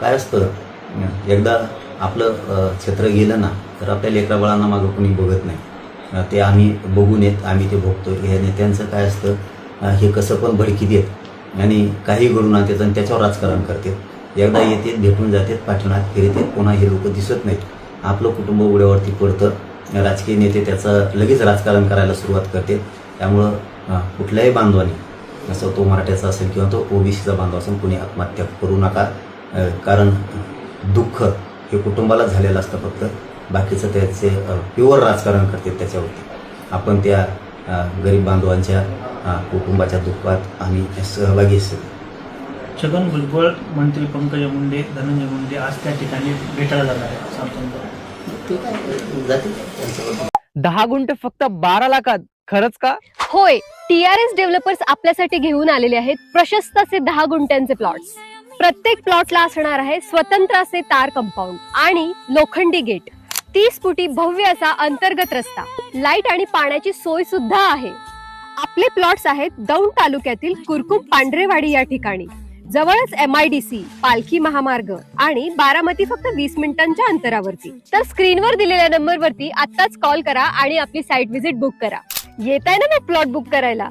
काय असतं? एकदा आपलं क्षेत्र गेलं ना तर आपल्या लेकरा बाळांना मागं कोणी बघत नाही. ते आम्ही बघून येत आम्ही ते बघतो हे नेत्यांचं काय असतं? हे कसं पण भडकी देत. आणि काही घडून आणतात आणि त्याच्यावर राजकारण करतात. एकदा येतात भेटून जातात पाठीमाग फिरतात. पुन्हा हे लोक दिसत नाहीत. आपलं कुटुंब उड्यावरती पडतं. राजकीय नेते त्याचं लगेच राजकारण करायला सुरुवात करते त्यामुळं कुठल्याही बांधवानी असं तो मराठ्याचा असेल किंवा तो ओबीसीचा बांधव असेल कोणी आत्महत्या करू नका. कारण दुःख हे कुटुंबाला झालेलं असतं फक्त. बाकीचं त्याचे प्युअर राजकारण करते त्याच्यावरती. आपण त्या गरीब बांधवांच्या कुटुंबाच्या दुःखात आम्ही सहभागी छगन भुजबळ मंत्री पंकजा मुंडे धनंजय मुंडे आज त्या ठिकाणी भेटायला जाणार आहे दहा गुंठ फक्त बारा लाखात. खरंच का? होय टीआरएस डेव्हलपर्स आपल्यासाठी घेऊन आलेले आहेत प्रशस्त असे दहा गुंठ्यांचे प्लॉट्स. प्रत्येक प्लॉटला असणार आहे स्वतंत्र असे तार कंपाऊंड आणि लोखंडी गेट. तीस फुटी भव्य असा अंतर्गत रस्ता. लाइट आणि पाण्याची सोय सुद्धा आहे. आपले प्लॉट्स आहेत दौंड तालुक्यातील कुरकुम पांढरेवाडी या ठिकाणी. जवळच एम आय डी सी पालखी महामार्ग आणि बारामती फक्त वीस मिनिटांच्या अंतरावरती. तर स्क्रीनवर दिलेल्या नंबरवरती आत्ताच कॉल करा आणि आपली साईट व्हिजिट बुक करा. येत आहे ना मग प्लॉट बुक करायला?